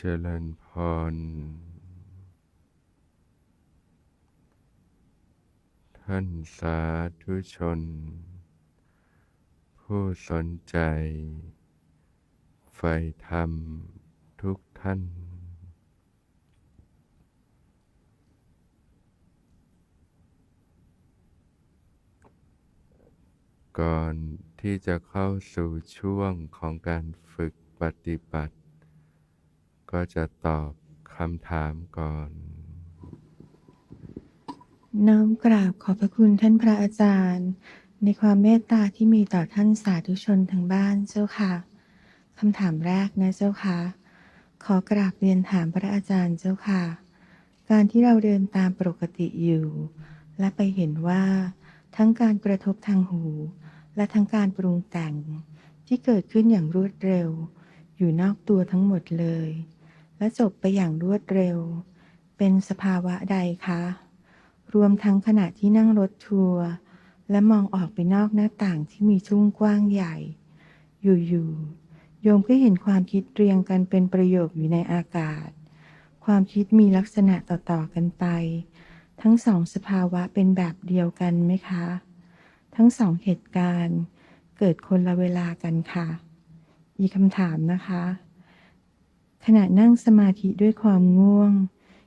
เจริญพร ท่านสาธุชน ผู้สนใจใฝ่ธรรมทุกท่าน ก่อนที่จะเข้าสู่ช่วงของการฝึกปฏิบัติ ก็จะตอบคำถามก่อน น้อมกราบขอบพระคุณท่านพระอาจารย์ ในความเมตตาที่มีต่อท่านสาธุชนทางบ้านเจ้าค่ะคำถามแรกนะเจ้าค่ะ ขอกราบเรียนถามพระอาจารย์เจ้าค่ะ การที่เราเดินตามปกติอยู่ และไปเห็นว่า ทั้งการกระทบทางหู และทั้งการปรุงแต่งที่เกิดขึ้นอย่างรวดเร็ว อยู่นอกตัวทั้งหมดเลย และจบไปอย่างรวดเร็ว เป็นสภาวะใดคะ รวมทั้งขณะที่นั่งรถทัวร์และมองออกไปนอกหน้าต่างที่มีทุ่งกว้างใหญ่ อยู่ๆ โยมก็เห็นความคิดเรียงกันเป็นประโยคอยู่ในอากาศ ความคิดมีลักษณะต่อๆกันไป ทั้งสองสภาวะเป็นแบบเดียวกันไหมคะ ทั้งสองเหตุการณ์เกิดคนละเวลากันค่ะ อีกคำถามนะคะ ขณะนั่งสมาธิด้วยความง่วง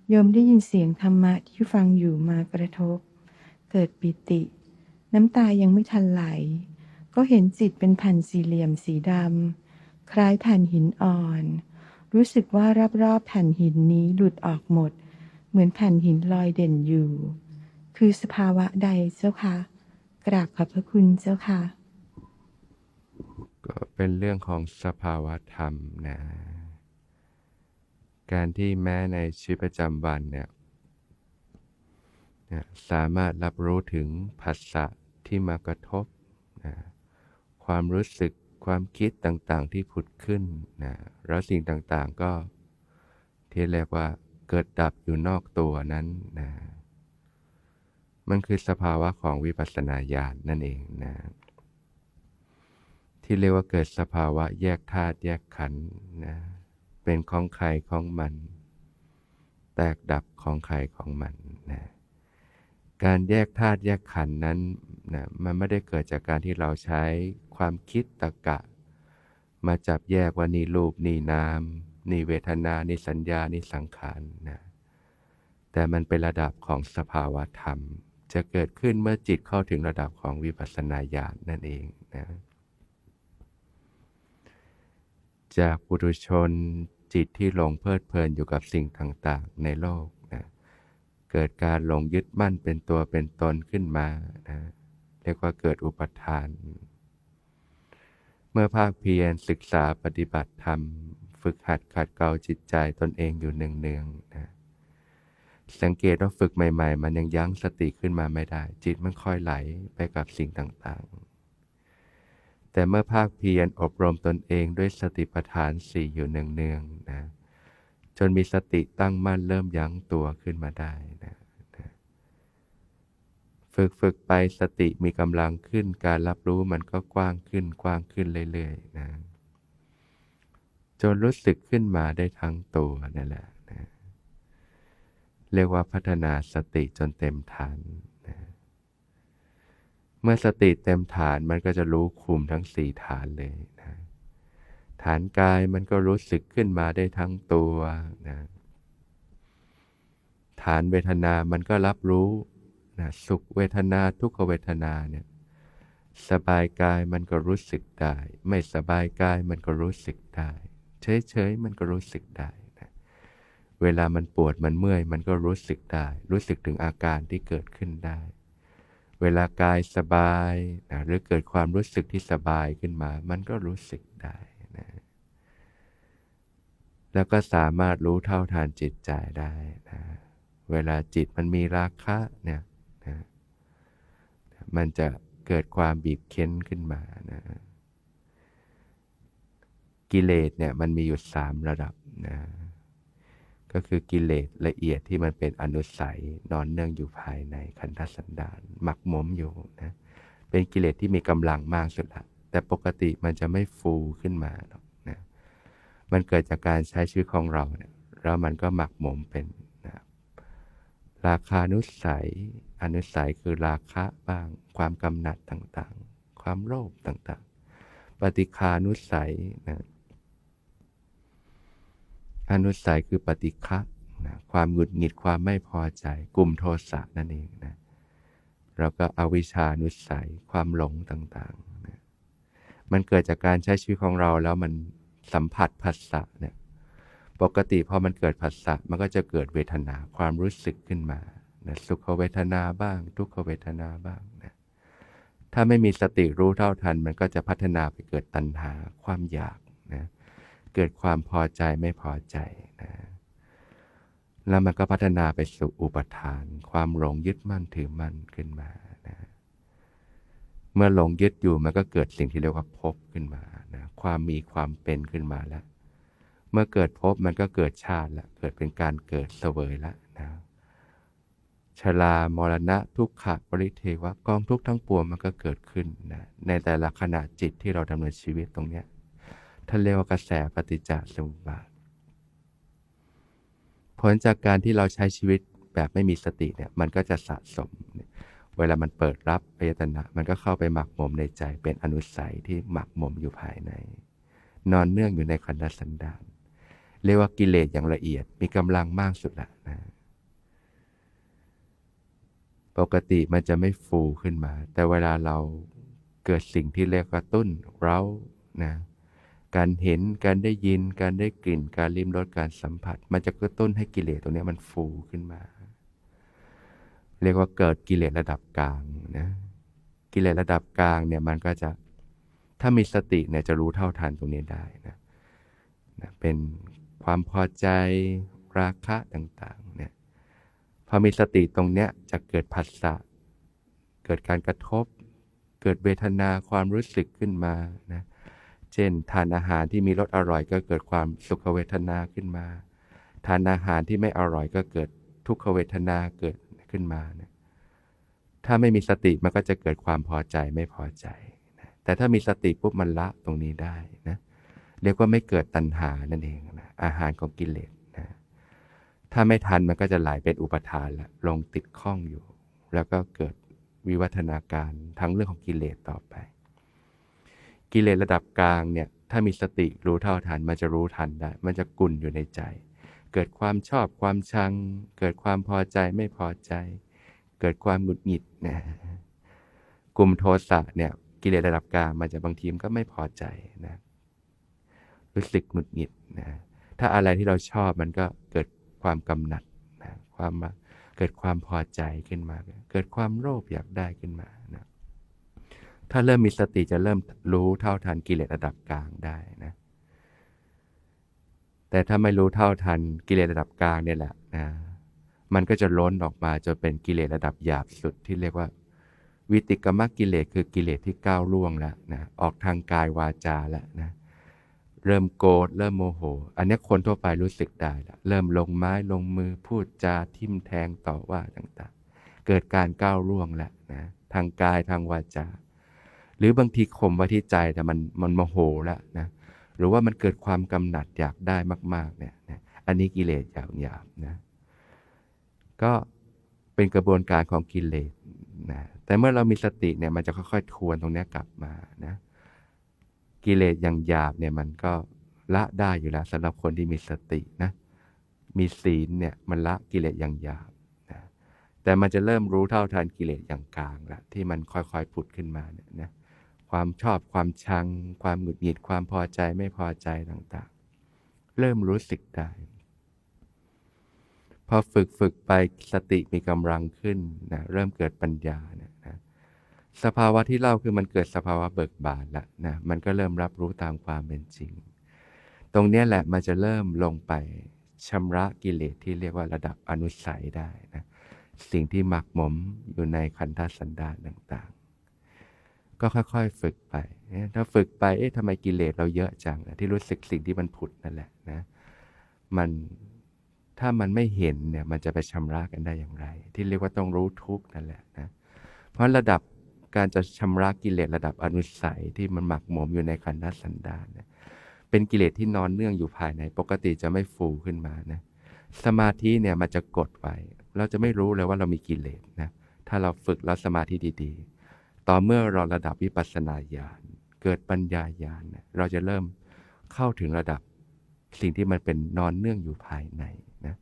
โยมได้ยินเสียงธรรมะที่ฟังอยู่มากระทบ เกิดปิติ น้ำตายังไม่ทันไหล ก็เห็นจิตเป็นแผ่นสี่เหลี่ยมสีดำ คล้ายแผ่นหินอ่อน รู้สึกว่ารอบๆแผ่นหินนี้หลุดออกหมด เหมือนแผ่นหินลอยเด่นอยู่ คือสภาวะใดเจ้าคะกราบขอบพระคุณเจ้าค่ะ ก็เป็นเรื่องของสภาวะธรรมนะ การที่แม้ในชีวิตประจำวันเนี่ยนะสามารถรับรู้ถึงผัสสะที่มากระทบนะความรู้สึกความคิดต่างๆที่ผุดขึ้นนะแล้วสิ่งต่างๆก็ที่เรียกว่าเกิดดับอยู่นอกตัวนั้นนะมันคือสภาวะของวิปัสสนาญาณนั่นเองนะที่เรียกว่าเกิดสภาวะแยกธาตุแยกขันธ์นะ เป็นของใครของมัน แตกดับของใครของมันนะการแยกธาตุแยกขันธ์นั้นนะมันไม่ได้เกิดจากการที่เราใช้ความคิดตะกะ มาจับแยกว่านี่รูปนี่นามนี่เวทนา นี่สัญญา นี่สังขารนะแต่มันเป็นระดับของสภาวะธรรม จะเกิดขึ้นเมื่อจิตเข้าถึงระดับของวิปัสสนาญาณนั่นเองนะจากปุถุชน จิตที่หลงเพลิดเพลินอยู่กับสิ่งต่างๆในโลกนะเกิดการหลงยึดมั่นเป็นตัวเป็นตนขึ้นมานะเรียกว่าเกิดอุปทาน เมื่อภาคเพียรศึกษาปฏิบัติธรรม ฝึกหัดขัดเกลาจิตใจตนเองอยู่เนืองๆนะสังเกตว่าฝึกใหม่ ๆ มันยังยั้งสติขึ้นมาไม่ได้ จิตมันค่อยไหลไปกับสิ่งต่างๆ แต่เมื่อภาคเพียรอบรมตนเองด้วยสติปัฏฐานสี่อยู่เนืองๆนะจนมีสติตั้งมั่นเริ่มยั้งตัวขึ้นมาได้นะนะฝึกฝึกไปสติมีกำลังขึ้น การรับรู้มันก็กว้างขึ้นกว้างขึ้นเรื่อยๆนะจนรู้สึกขึ้นมาได้ทั้งตัวนั่นแหละนะเรียกว่าพัฒนาสติจนเต็มฐานนะ เมื่อสติเต็มฐานมันก็จะรู้คุมทั้งสี่ฐานเลยนะฐานกายมันก็รู้สึกขึ้นมาได้ทั้งตัวนะฐานเวทนามันก็รับรู้นะสุขเวทนาทุกขเวทนาเนี่ยสบายกายมันก็รู้สึกได้ ไม่สบายกายมันก็รู้สึกได้ เฉยๆมันก็รู้สึกได้นะเวลามันปวดมันเมื่อย มันก็รู้สึกได้ รู้สึกถึงอาการที่เกิดขึ้นได้ เวลากายสบายนะหรือเกิดความรู้สึกที่สบายขึ้นมา มันก็รู้สึกได้นะแล้วก็สามารถรู้เท่าทานจิตใจได้นะเวลาจิตมันมีราคะเนี่ยนะมันจะเกิดความบีบเค้นขึ้นมานะกิเลสเนี่ยมันมีอยู่สามระดับนะ ก็คือกิเลสละเอียดที่มันเป็นอนุสัยนอนเนื่องอยู่ภายในขันธสันดานหมักหมมอยู่นะเป็นกิเลสที่มีกำลังมากสุดละแต่ปกติมันจะไม่ฟูขึ้นมาหรอกนะมันเกิดจากการใช้ชีวิตของเราเนี่ยแล้วมันก็หมักหมมเป็นนะราคานุสัย อนุสัยคือราคะบ้าง ความกำหนัดต่างๆ ความโลภต่างๆ ปฏิคานุสัยนะ อนุสัยคือปฏิฆะนะความหงุดหงิดความไม่พอใจ กลุ่มโทสะนั่นเองนะแล้วก็อวิชานุสัยความหลงต่างๆนะมันเกิดจากการใช้ชีวิตของเราแล้วมันสัมผัสผัสสะเนี่ยปกติพอมันเกิดผัสสะมันก็จะเกิดเวทนาความรู้สึกขึ้นมานะสุขเวทนาบ้าง ทุกขเวทนาบ้างนะถ้าไม่มีสติรู้เท่าทัน มันก็จะพัฒนาไปเกิดตัณหาความอยากนะ กิดความพอใจไม่พอใจนะแล้วมันก็พัฒนาไปสู่อุปทาน ความหลงยึดมั่นถือมั่นขึ้นมานะเมื่อหลงยึดอยู่มันก็เกิดสิ่งที่เรียกว่าภพขึ้นมานะความมีความเป็นขึ้นมาแล้ว เมื่อเกิดภพมันก็เกิดชาติละเกิดเป็นการเกิดเสวยละนะชรามรณะทุกขะปริเทวะกองทุกทั้งปวงมันก็เกิดขึ้นนะในแต่ละขณะจิตที่เราดำเนินชีวิตตรงเนี้ย ท่านเรียกว่ากระแสปฏิจจสมุปบาท ผลจากการที่เราใช้ชีวิตแบบไม่มีสติเนี่ย มันก็จะสะสม เวลามันเปิดรับอายตนะ มันก็เข้าไปหมักหมมในใจ เป็นอนุสัยที่หมักหมมอยู่ภายใน นอนเนื่องอยู่ในขันธสันดานเรียกว่ากิเลสอย่างละเอียด มีกำลังมากสุดละนะ ปกติมันจะไม่ฟูขึ้นมา แต่เวลาเราเกิดสิ่งที่เรียกกระตุ้นเรานะ การเห็นการได้ยินการได้กลิ่น การลิ้มรสการสัมผัส มันจะกระตุ้นให้กิเลสตรงนี้มันฟูขึ้นมา เรียกว่าเกิดกิเลสระดับกลางนะกิเลสระดับกลางเนี่ยมันก็จะถ้ามีสติเนี่ยจะรู้เท่าทันตรงนี้ได้นะนะเป็นความพอใจราคะต่างๆเนี่ยพอมีสติตรงเนี้ยจะเกิดผัสสะเกิดการกระทบ เกิดเวทนาความรู้สึกขึ้นมานะ เช่น ทานอาหารที่มีรสอร่อยก็เกิดความสุขเวทนาขึ้นมา ทานอาหารที่ไม่อร่อยก็เกิดทุกขเวทนาเกิดขึ้นมานะถ้าไม่มีสติมันก็จะเกิดความพอใจไม่พอใจนะแต่ถ้ามีสติปุ๊บมันละตรงนี้ได้นะเรียกว่าไม่เกิดตัณหานั่นเองนะอาหารของกิเลสนะถ้าไม่ทันมันก็จะไหลเป็นอุปทานละลงติดข้องอยู่ แล้วก็เกิดวิวัฒนาการทั้งเรื่องของกิเลสต่อไป กิเลสระดับกลางเนี่ยถ้ามีสติรู้เท่าทัน มันจะรู้ทันได้ มันจะกุ่นอยู่ในใจ เกิดความชอบความชัง เกิดความพอใจไม่พอใจ เกิดความหงุดหงิดนะกลุ่มโทสะเนี่ยกิเลสระดับกลางมันจะบางทีมนก็ไม่พอใจนะรู้สึกหงุดหงิดนะถ้าอะไรที่เราชอบมันก็เกิดความกำหนัดนะความเกิดความพอใจขึ้นมา เกิดความโลภอยากได้ขึ้นมา ถ้าเริ่มมีสติจะเริ่มรู้เท่าทันกิเลสระดับกลางได้นะ แต่ถ้าไม่รู้เท่าทันกิเลสระดับกลางเนี่ยแหละนะมันก็จะล้นออกมาจนเป็นกิเลสระดับหยาบสุดที่เรียกว่า วิติกรรมกิเลสคือกิเลสที่ก้าวล่วงแล้วนะออกทางกายวาจาแล้วนะเริ่มโกรธเริ่มโมโห อันนี้คนทั่วไปรู้สึกได้ละเริ่มลงไม้ลงมือพูดจาทิมแทงต่อว่าต่างๆ เกิดการก้าวล่วงแล้วนะทางกายทางวาจา หรือบางทีข่มไว้ที่ใจแต่มันมันโมโหแล้วนะหรือว่ามันเกิดความกำหนัดอยากได้มาก ๆเนี่ยนะอันนี้กิเลสอย่างหยาบนะก็เป็นกระบวนการของกิเลสนะแต่เมื่อเรามีสติเนี่ยมันจะค่อยๆทวนตรงนี้กลับมานะกิเลสอย่างหยาบเนี่ยมันก็ละได้อยู่แล้วสำหรับคนที่มีสตินะมีศีลเนี่ยมันละกิเลสอย่างหยาบนะแต่มันจะเริ่มรู้เท่าทันกิเลสอย่างกลางละที่มันค่อยๆผุดขึ้นมาเนี่ยนะ ความชอบความชัง ความหงุดหงิดความพอใจไม่พอใจต่างๆ เริ่มรู้สึกได้พอฝึกฝึกไปสติมีกำลังขึ้นนะเริ่มเกิดปัญญาเนี่ยนะสภาวะที่เล่าคือมันเกิดสภาวะเบิกบานล้วนะมันก็เริ่มรับรู้ตามความเป็นจริง ตรงนี้แหละมันจะเริ่มลงไปชำระกิเลสที่เรียกว่าระดับอนุสัยได้นะสิ่งที่หมักหมมอยู่ในคันธสันดานต่างๆ ก็ค่อยๆ ฝึกไป ถ้าฝึกไป เอ๊ะทำไมกิเลสเราเยอะจังที่รู้สึกสิ่งที่มันผุดนั่นแหละนะ มันถ้ามันไม่เห็นเนี่ย มันจะไปชำระกันได้อย่างไร ที่เรียกว่าต้องรู้ทุกนั่นแหละนะ เพราะระดับการจะชำระกิเลสระดับอนุสัยที่มันหมักหมมอยู่ในขันธสันดานเนี่ยเป็นกิเลสที่นอนเนื่องอยู่ภายใน ปกติจะไม่ฟูขึ้นมานะ สมาธิเนี่ยมันจะกดไว้ เราจะไม่รู้เลยว่าเรามีกิเลสนะ ถ้าเราฝึกแล้วสมาธิดีๆ ต่อเมื่อเราระดับวิปัสสนาญาณเกิดปัญญาญาณเราจะเริ่มเข้าถึงระดับสิ่งที่มันเป็นนอนเนื่องอยู่ภายในนะ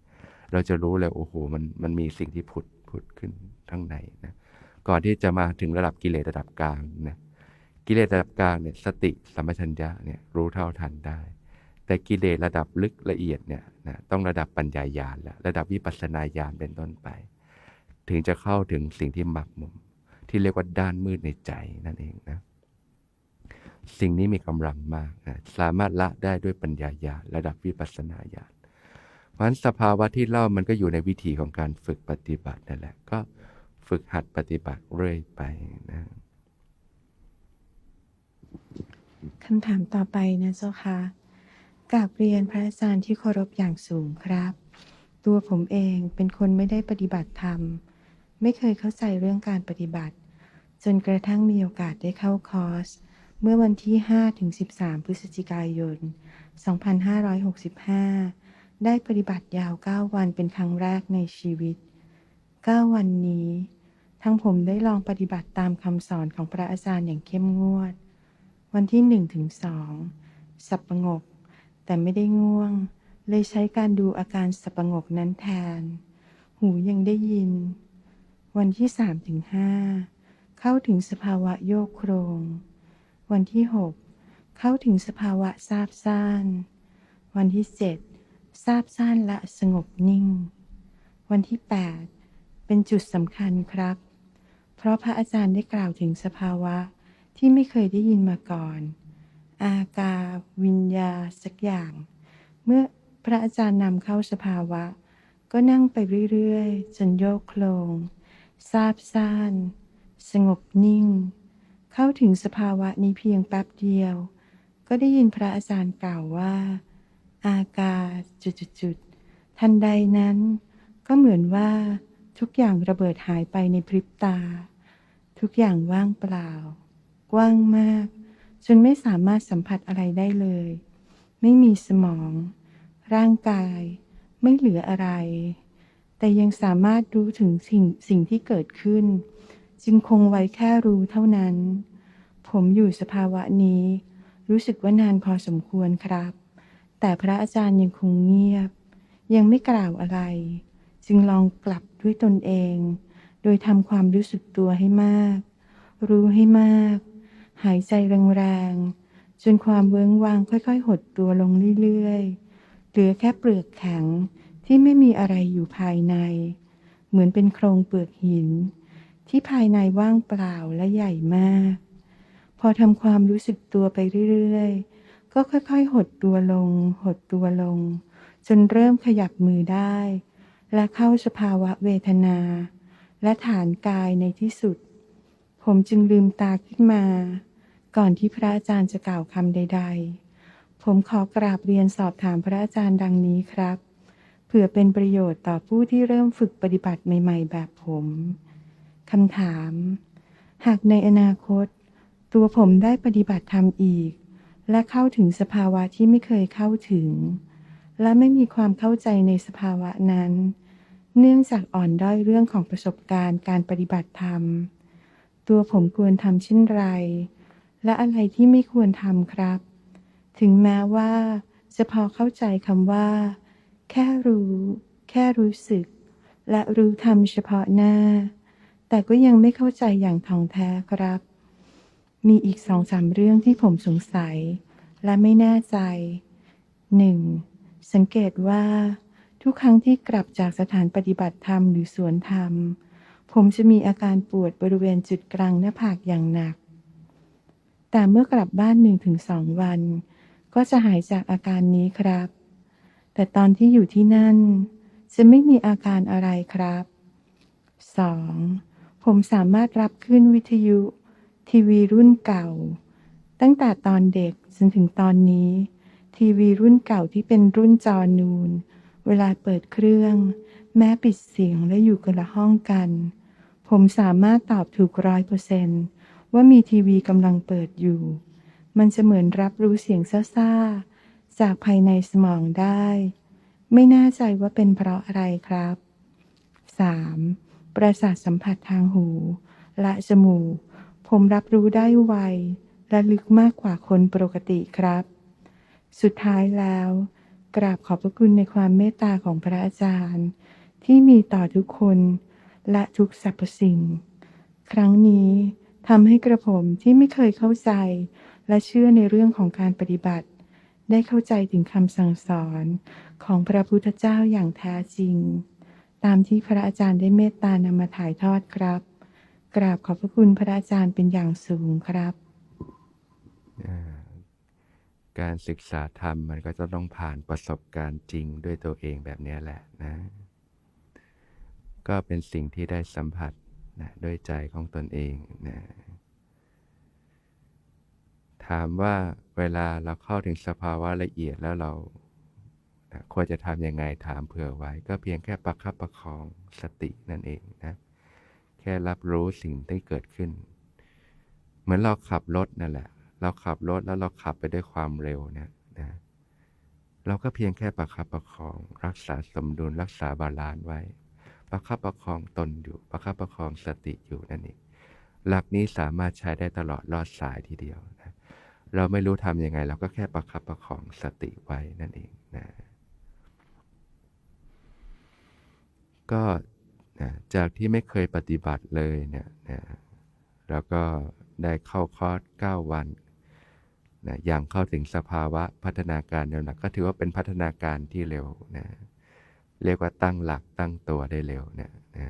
เราจะรู้เลยโอ้โหมันมันมีสิ่งที่ผุดผุดขึ้นข้งในนะก่อนที่จะมาถึงระดับกิเลสระดับกลางนะกิเลสระดับกลางเนี่ยสติสัมปชัญญะเนี่ยรู้เท่าทันได้ แต่กิเลสระดับลึกละเอียดเนี่ยนะต้องระดับปัญญาญาณแล้วระดับวิปัสสนาญาณเป็นต้นไป ถึงจะเข้าถึงสิ่งที่หมักหมม ที่เรียกว่าด้านมืดในใจนั่นเองนะ สิ่งนี้มีกำลังมากนะสามารถละได้ด้วยปัญญาญาณระดับวิปัสสนาญาณเพราะฉะนั้นสภาวะที่เล่ามันก็อยู่ในวิธีของการฝึกปฏิบัตินั่นแหละก็ฝึกหัดปฏิบัติเรื่อยไปนะคำถามต่อไปนะเจ้าค่ะกราบเรียนพระอาจารย์ที่เคารพอย่างสูงครับ ตัวผมเองเป็นคนไม่ได้ปฏิบัติธรรม ไม่เคยเข้าใจเรื่องการปฏิบัติ จนกระทั่งมีโอกาสได้เข้าคอร์ส เมื่อวันที่ 5-13 พฤศจิกายน 2565 ได้ปฏิบัติยาว 9 วันเป็นครั้งแรกในชีวิต 9 วันนี้ ทั้งผมได้ลองปฏิบัติตามคำสอนของพระอาจารย์อย่างเข้มงวด วันที่หนึ่งถึงสองสับประงก แต่ไม่ได้ง่วง เลยใช้การดูอาการสับประงกนั้นแทน หูยังได้ยิน วันที่สามถึงห้าเข้าถึงสภาวะโยกโครง วันที่หกเข้าถึงสภาวะซาบซ่าน วันที่เจ็ดซาบซ่านและสงบนิ่ง วันที่แปดเป็นจุดสำคัญครับ เพราะพระอาจารย์ได้กล่าวถึงสภาวะที่ไม่เคยได้ยินมาก่อน อากา วิญญา สักอย่าง เมื่อพระอาจารย์นำเข้าสภาวะ ก็นั่งไปเรื่อยๆ จนโยกโคลง ซาบซ่าน สงบนิ่ง เข้าถึงสภาวะนี้เพียงแป๊บเดียว ก็ได้ยินพระอาจารย์กล่าวว่า อากาจุดๆทันใดนั้น ก็เหมือนว่าทุกอย่างระเบิดหายไปในพริบตา ทุกอย่างว่างเปล่า กว้างมาก จนไม่สามารถสัมผัสอะไรได้เลย ไม่มีสมอง ร่างกาย ไม่เหลืออะไร แต่ยังสามารถรู้ถึงสิ่งสิ่งที่เกิดขึ้น จึงคงไว้แค่รู้เท่านั้น ผมอยู่สภาวะนี้ รู้สึกว่านานพอสมควรครับ แต่พระอาจารย์ยังคงเงียบ ยังไม่กล่าวอะไร จึงลองกลับด้วยตนเอง โดยทำความรู้สึกตัวให้มาก รู้ให้มาก หายใจแรงๆจนความเวิ้งวางค่อยๆ หดตัวลงเรื่อยๆเหลือแค่เปลือกแข็ง ที่ไม่มีอะไรอยู่ภายใน เหมือนเป็นโครงเปลือกหิน ที่ภายในว่างเปล่าและใหญ่มาก พอทำความรู้สึกตัวไปเรื่อยๆ ก็ค่อยๆ หดตัวลง หดตัวลง จนเริ่มขยับมือได้ และเข้าสภาวะเวทนา และฐานกายในที่สุด ผมจึงลืมตาขึ้นมา ก่อนที่พระอาจารย์จะกล่าวคำใด ๆ ผมขอกราบเรียนสอบถามพระอาจารย์ดังนี้ครับ เผื่อเป็นประโยชน์ต่อผู้ที่เริ่มฝึกปฏิบัติใหม่ ๆ แบบผมคำถาม หากในอนาคต ตัวผมได้ปฏิบัติธรรมอีก และเข้าถึงสภาวะที่ไม่เคยเข้าถึง และไม่มีความเข้าใจในสภาวะนั้น เนื่องจากอ่อนด้อยเรื่องของประสบการณ์การปฏิบัติธรรม ตัวผมควรทำเช่นไร และอะไรที่ไม่ควรทำครับ ถึงแม้ว่าจะพอเข้าใจคำว่า แค่รู้ แค่รู้สึก และรู้ทำเฉพาะหน้า แต่ก็ยังไม่เข้าใจอย่างท่องแท้ครับ มีอีกสองสามเรื่องที่ผมสงสัย และไม่แน่ใจหนึ่งสังเกตว่า ทุกครั้งที่กลับจากสถานปฏิบัติธรรมหรือสวนธรรม ผมจะมีอาการปวดบริเวณจุดกลางหน้าผากอย่างหนัก แต่เมื่อกลับบ้านหนึ่งถึงสองวัน ก็จะหายจากอาการนี้ครับ แต่ตอนที่อยู่ที่นั่น จะไม่มีอาการอะไรครับ 2. ผมสามารถรับขึ้นวิทยุ ทีวีรุ่นเก่า ตั้งแต่ตอนเด็กจนถึงตอนนี้ ทีวีรุ่นเก่าที่เป็นรุ่นจอนูน เวลาเปิดเครื่อง แม้ปิดเสียงและอยู่คนละห้องกัน ผมสามารถตอบถูกร้อยเปอร์เซนว่ามีทีวีกำลังเปิดอยู่ มันจะเหมือนรับรู้เสียงซ่าๆ จากภายในสมองได้ ไม่แน่ใจว่าเป็นเพราะอะไรครับ 3. ประสาทสัมผัสทางหู และจมูก ผมรับรู้ได้ไว และลึกมากกว่าคนปกติครับ สุดท้ายแล้ว กราบขอบพระคุณในความเมตตาของพระอาจารย์ ที่มีต่อทุกคนและทุกสรรพสิ่ง ครั้งนี้ทำให้กระผมที่ไม่เคยเข้าใจ และเชื่อในเรื่องของการปฏิบัติ ได้เข้าใจถึงคำสั่งสอนของพระพุทธเจ้าอย่างแท้จริง ตามที่พระอาจารย์ได้เมตตานำมาถ่ายทอดครับ กราบขอบพระคุณพระอาจารย์เป็นอย่างสูงครับ การศึกษาธรรมมันก็จะต้องผ่านประสบการณ์จริงด้วยตัวเองแบบนี้แหละนะ ก็เป็นสิ่งที่ได้สัมผัสนะด้วยใจของตนเองนะ ถามว่าเวลาเราเข้าถึงสภาวะละเอียดแล้วเรานะควรจะทำยังไงถามเผื่อไว้ ก็เพียงแค่ประคับประคองสตินั่นเองนะ แค่รับรู้สิ่งที่เกิดขึ้น เหมือนเราขับรถนั่นแหละ เราขับรถแล้วเราขับไปด้วยความเร็วนี่ยนะเราก็เพียงแค่ประคับประคอง รักษาสมดุลรักษาบาลานซ์ไว้ ประคับประคองตนอยู่ ประคับประคองสติอยู่นั่นเองหลักนี้สามารถใช้ได้ตลอดรอดสายทีเดียว เราไม่รู้ทำยังไง เราก็แค่ประคับประคองสติไว้นั่นเองนะก็นะจากที่ไม่เคยปฏิบัติเลยเนี่ยนะแล้วก็ได้เข้าคอร์ส9วันนะอย่างเข้าถึงสภาวะพัฒนาการเร็วนะก็ถือว่าเป็นพัฒนาการที่เร็วนะเรียกว่าตั้งหลักตั้งตัวได้เร็วเนี่ยนะ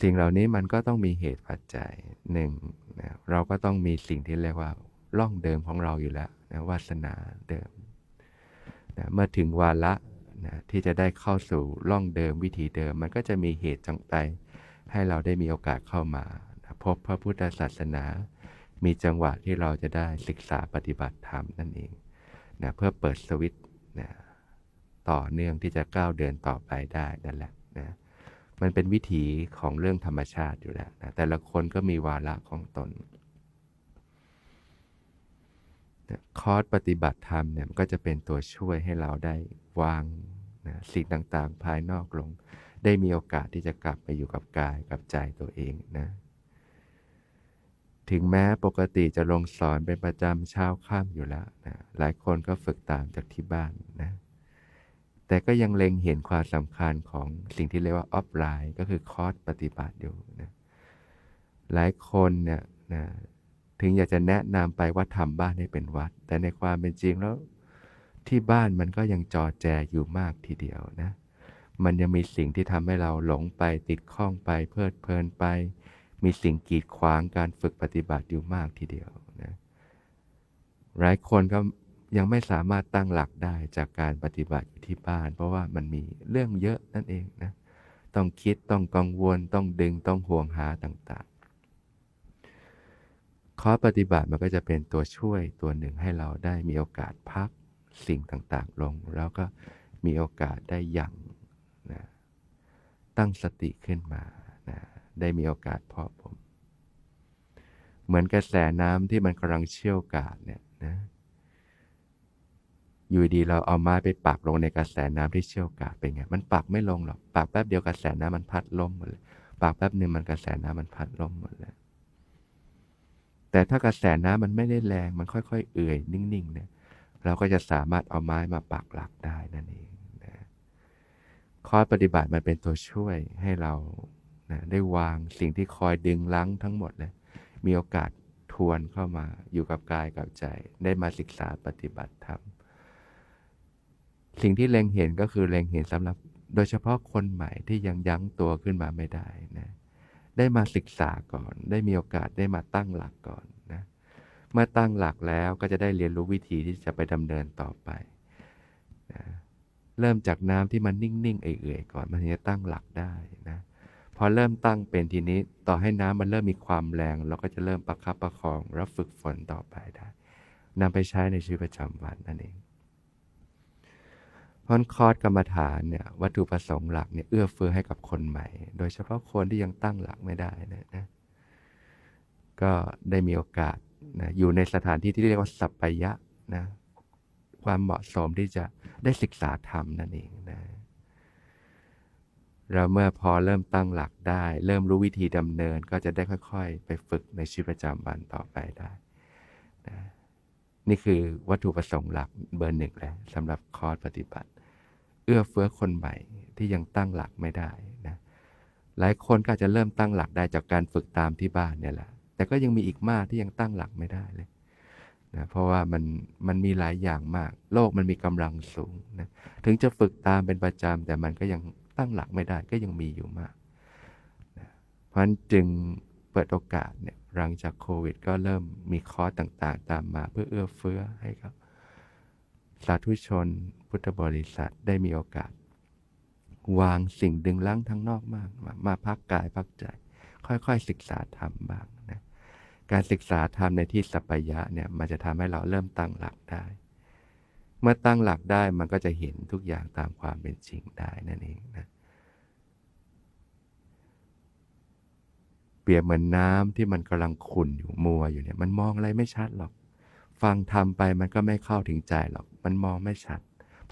สิ่งเหล่านี้มันก็ต้องมีเหตุปัจจัยหนึ่งนะเราก็ต้องมีสิ่งที่เรียกว่าร่องเดิมของเราอยู่แล้วนะวาสนาเดิมนะเมื่อถึงวาระนะที่จะได้เข้าสู่ร่องเดิมวิถีเดิม มันก็จะมีเหตุจังใจให้เราได้มีโอกาสเข้ามานะพบพระพุทธศาสนา มีจังหวะที่เราจะได้ศึกษาปฏิบัติธรรมนั่นเองนะเพื่อเปิดสวิตช์นะต่อเนื่องที่จะก้าวเดินต่อไปได้นั่นแหละนะ มันเป็นวิถีของเรื่องธรรมชาติอยู่แล้วนะแต่ละคนก็มีวาระของตนคอร์สปฏิบัติธรรมเนี่ยมันก็จะเป็นตัวช่วยให้เราได้วางนะสิ่งต่างๆ ภายนอกลง ได้มีโอกาสที่จะกลับไปอยู่กับกายกับใจตัวเองนะ ถึงแม้ปกติจะลงสอนเป็นประจำเช้าค่ำอยู่แล้วนะหลายคนก็ฝึกตามจากที่บ้านนะ แต่ก็ยังเล็งเห็นความสำคัญของสิ่งที่เรียกว่าออฟไลน์ก็คือคอร์สปฏิบัติอยู่นะหลายคนเนี่ยนะถึงอยากจะแนะนำไปว่าทำบ้านให้เป็นวัด แต่ในความเป็นจริงแล้ว ที่บ้านมันก็ยังจอแจอยู่มากทีเดียวนะ มันยังมีสิ่งที่ทำให้เราหลงไปติดข้องไปเพลิดเพลินไป มีสิ่งกีดขวางการฝึกปฏิบัติอยู่มากทีเดียวนะหลายคนก็ ยังไม่สามารถตั้งหลักได้จากการปฏิบัติอยู่ที่บ้าน เพราะว่ามันมีเรื่องเยอะนั่นเองนะ ต้องคิดต้องกังวล ต้องดึงต้องห่วงหาต่างๆข้อปฏิบัติมันก็จะเป็นตัวช่วยตัวหนึ่งให้เราได้มีโอกาสพักสิ่งต่างๆลง แล้วก็มีโอกาสได้ยังนะตั้งสติขึ้นมานะได้มีโอกาสพาะผม เหมือนกระแสน้ำที่มันกำลังเชี่ยวกาดเนี่ยนะ อยู่ดีเราเอาไม้ไปปักลงในกระแสน้ำที่เชี่ยวกาดเป็นไง มันปักไม่ลงหรอก ปักแป๊บเดียวกระแสน้ำมันพัดล่มหมดเลย ปักแป๊บหนึ่งมันกระแสน้ำมันพัดล่มหมดเลย แต่ถ้ากระแสน้ำมันไม่ได้แรง มันค่อยๆ เอื่อยนิ่งๆ เนี่ย เราก็จะสามารถเอาไม้มาปักหลักได้นั่นเองนะคอยปฏิบัติมันเป็นตัวช่วยให้เรานะได้วางสิ่งที่คอยดึงลังทั้งหมดเลย มีโอกาสทวนเข้ามาอยู่กับกายกับใจ ได้มาศึกษาปฏิบัติธรรม สิ่งที่เล็งเห็นก็คือเล็งเห็นสำหรับโดยเฉพาะคนใหม่ที่ยังยั้งตัวขึ้นมาไม่ได้นะได้มาศึกษาก่อน ได้มีโอกาสได้มาตั้งหลักก่อนนะเมื่อตั้งหลักแล้วก็จะได้เรียนรู้วิธีที่จะไปดำเนินต่อไปนะเริ่มจากน้ำที่มันนิ่งๆเอื่อยๆก่อนมันถึงจะตั้งหลักได้นะพอเริ่มตั้งเป็นทีนี้ต่อให้น้ำมันเริ่มมีความแรง เราก็จะเริ่มประคับประคองแล้วฝึกฝนต่อไปได้นำไปใช้ในชีวิตประจำวันนั่นเอง พราะคอร์สกรรมฐานเนี่ยวัตถุประสงค์หลักเนี่ยเอื้อเฟื้อให้กับคนใหม่ โดยเฉพาะคนที่ยังตั้งหลักไม่ได้นะนะก็ได้มีโอกาสนะอยู่ในสถานที่ที่เรียกว่าสัปปยะนะความเหมาะสมที่จะได้ศึกษาธรรมนั่นเองนะเราเมื่อพอเริ่มตั้งหลักได้ เริ่มรู้วิธีดำเนินก็จะได้ค่อย ๆ ไปฝึกในชีวิตประจำวันต่อไปได้นะนี่คือวัตถุประสงค์หลักเบอร์หนึ่งแหละสำหรับคอร์สปฏิบัติ อื้อเฟื้อคนใหม่ที่ยังตั้งหลักไม่ได้นะหลายคนก็อาจจะเริ่มตั้งหลักได้จากการฝึกตามที่บ้านเนี่ยแหละ แต่ก็ยังมีอีกมากที่ยังตั้งหลักไม่ได้เลยนะเพราะว่ามันมันมีหลายอย่างมาก โลกมันมีกำลังสูงนะถึงจะฝึกตามเป็นประจำแต่มันก็ยังตั้งหลักไม่ได้ก็ยังมีอยู่มากนะเพราะฉะนั้นจึงเปิดโอกาสเนี่ยหลังจากโควิด ก็เริ่มมีคอร์สต่างๆ ตามมาเพื่อเอื้อเฟื้อให้กับสาธุชน พุทธบริษัทได้มีโอกาส วางสิ่งดึงลังทั้งนอกมากมามาพักกายพักใจ ค่อยๆศึกษาธรรมบ้างนะการศึกษาธรรมในที่สัปยะเนี่ยมันจะทำให้เราเริ่มตั้งหลักได้ เมื่อตั้งหลักได้มันก็จะเห็นทุกอย่างตามความเป็นจริงได้นั่นเองนะเปรียบเหมือนน้ำที่มันกำลังขุ่นอยู่มัวอยู่เนี่ย มันมองอะไรไม่ชัดหรอก ฟังทำไปมันก็ไม่เข้าถึงใจหรอก มันมองไม่ชัด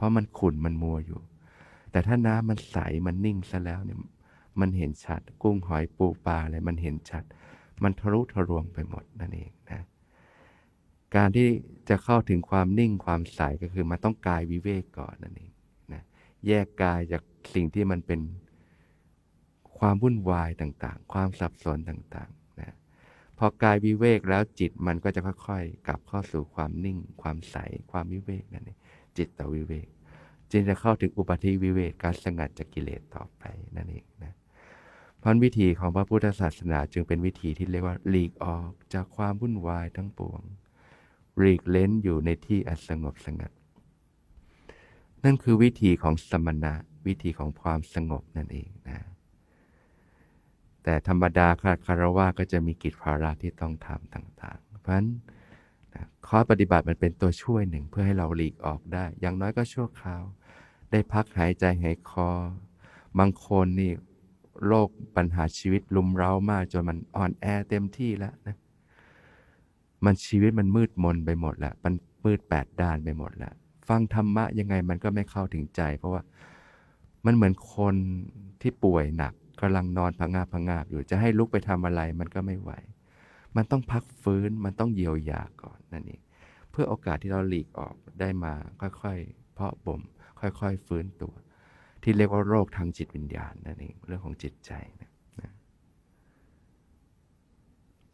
เพราะมันขุ่นมันมัวอยู่ แต่ถ้าน้ำมันใสมันนิ่งซะแล้วเนี่ยมันเห็นชัด กุ้งหอยปูปลาอะไรมันเห็นชัด มันทะลุทะลวงไปหมดนั่นเองนะการที่จะเข้าถึงความนิ่งความใสก็คือมันต้องกายวิเวกก่อนนั่นเองนะแยกกายจากสิ่งที่มันเป็นความวุ่นวายต่างๆ ความสับสนต่างๆนะพอกายวิเวกแล้วจิตมันก็จะค่อยๆ กลับเข้าสู่ความนิ่ง ความใส ความวิเวกนั่นเอง จิตตวิเวกจึงจะเข้าถึงอุปธิวิเวกการสงัดจากกิเลสต่อไปนั่นเองนะเพราะวิธีของพระพุทธศาสนาจึงเป็นวิธีที่เรียกว่าหลีกออกจากความวุ่นวายทั้งปวงหลีกเล้นอยู่ในที่อันสงบสงัด นั่นคือวิธีของสมณะวิธีของความสงบนั่นเองนะแต่ธรรมดาคารวะก็จะมีกิจภาระที่ต้องทำต่าง ๆ เพราะฉะนั้น นะข้อปฏิบัติมันเป็นตัวช่วยหนึ่งเพื่อให้เราหลีกออกได้ อย่างน้อยก็ชั่วคราว ได้พักหายใจหายคอ บางคนนี่โรคปัญหาชีวิตลุมเร้ามากจนมันอ่อนแอเต็มที่แล้วนะ มันชีวิตมันมืดมนไปหมดแล้ว มันมืดแปดด้านไปหมดแล้ว ฟังธรรมะยังไงมันก็ไม่เข้าถึงใจ เพราะว่ามันเหมือนคนที่ป่วยหนักกำลังนอนพังงาพังงาอยู่ จะให้ลุกไปทำอะไรมันก็ไม่ไหว มันต้องพักฟื้นมันต้องเยียวยาก่อนนั่นเองเพื่อโอกาสที่เราหลีกออกได้มาค่อยๆ เพาะบ่มค่อยๆ ฟื้นตัว ที่เรียกว่าโรคทางจิตวิญญาณนั่นเองเรื่องของจิตใจนะนะ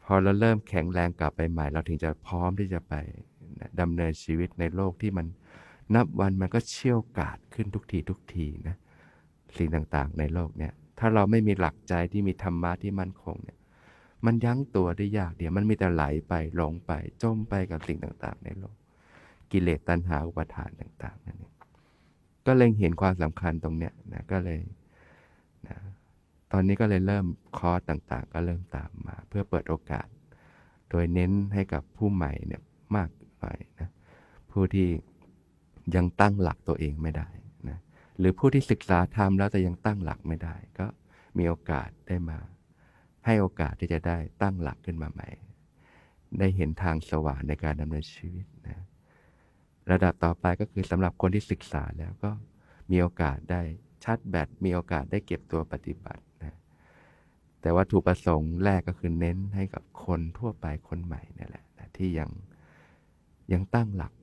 พอเราเริ่มแข็งแรงกลับไปใหม่ เราถึงจะพร้อมที่จะไปนะดำเนินชีวิตในโลกที่มันนับวันมันก็เชี่ยวกาดขึ้นทุกทีทุกทีนะสิ่งต่างๆ ในโลกเนี่ยถ้าเราไม่มีหลักใจที่มีธรรมะที่มั่นคงเนี่ย มันยั้งตัวได้ยากเดี๋ยวมันมีแต่ไหลไปหลงไปจมไปกับสิ่งต่างๆ ในโลก กิเลสตัณหาอุปาทานต่างๆนั่นเองก็เล็งเห็นความสำคัญตรงเนี้ยนะก็เลยนะตอนนี้ก็เลยเริ่มคอร์สต่างๆ ก็เริ่มตามมา เพื่อเปิดโอกาส โดยเน้นให้กับผู้ใหม่เนี่ยมากหน่อยนะผู้ที่ยังตั้งหลักตัวเองไม่ได้นะหรือผู้ที่ศึกษาธรรมแล้วแต่ยังตั้งหลักไม่ได้ ก็มีโอกาสได้มา ให้โอกาสที่จะได้ตั้งหลักขึ้นมาใหม่ ได้เห็นทางสว่างในการดำเนินชีวิตนะระดับต่อไปก็คือสำหรับคนที่ศึกษาแล้วก็มีโอกาสได้ชาร์จแบตมีโอกาสได้เก็บตัวปฏิบัตินะแต่ว่าถูกประสงค์แรกก็คือเน้นให้กับคนทั่วไปคนใหม่นี่แหละนะที่ยังยังตั้งหลัก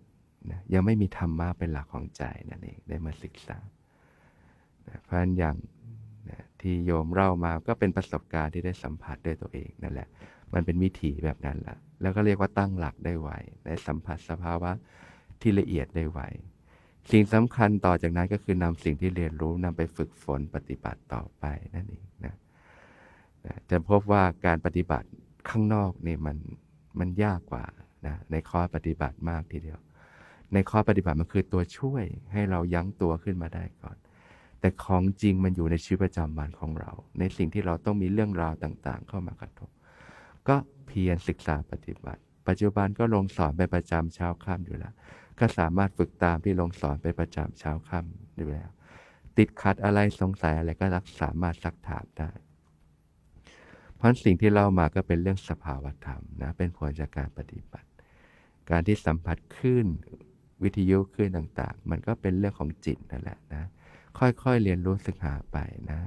นะยังไม่มีธรรมะเป็นหลักของใจนั่นเองได้มาศึกษานะเพราะฉะนั้นอย่าง ที่โยมเล่ามาก็เป็นประสบการณ์ที่ได้สัมผัสด้วยตัวเองนั่นแหละ มันเป็นวิถีแบบนั้นแหละแล้วก็เรียกว่าตั้งหลักได้ไวได้สัมผัสสภาวะที่ละเอียดได้ไวสิ่งสำคัญต่อจากนั้นก็คือนำสิ่งที่เรียนรู้นำไปฝึกฝนปฏิบัติต่อไปนั่นเองนะนะจะพบว่าการปฏิบัติข้างนอกนี่มันมันยากกว่านะในข้อปฏิบัติมากทีเดียว ในข้อปฏิบัติมันคือตัวช่วยให้เรายั้งตัวขึ้นมาได้ก่อน แต่ของจริงมันอยู่ในชีวิตประจำวันของเรา ในสิ่งที่เราต้องมีเรื่องราวต่างๆ เข้ามากระทบ ก็เพียรศึกษาปฏิบัติ ปัจจุบันก็ลงสอนเป็นประจำเช้าค่ำอยู่แล้ว ก็สามารถฝึกตามที่ลงสอนเป็นประจำเช้าค่ำอยู่แล้ว ติดขัดอะไรสงสัยอะไรก็รักสามารถซักถามได้ เพราะสิ่งที่เล่ามาก็เป็นเรื่องสภาวธรรมนะ เป็นผลจากการปฏิบัติ การที่สัมผัสขึ้นวิทยุขึ้นต่างๆ มันก็เป็นเรื่องของจิตนั่นแหละนะ ค่อยๆเรียนรู้สึกหาไปนะ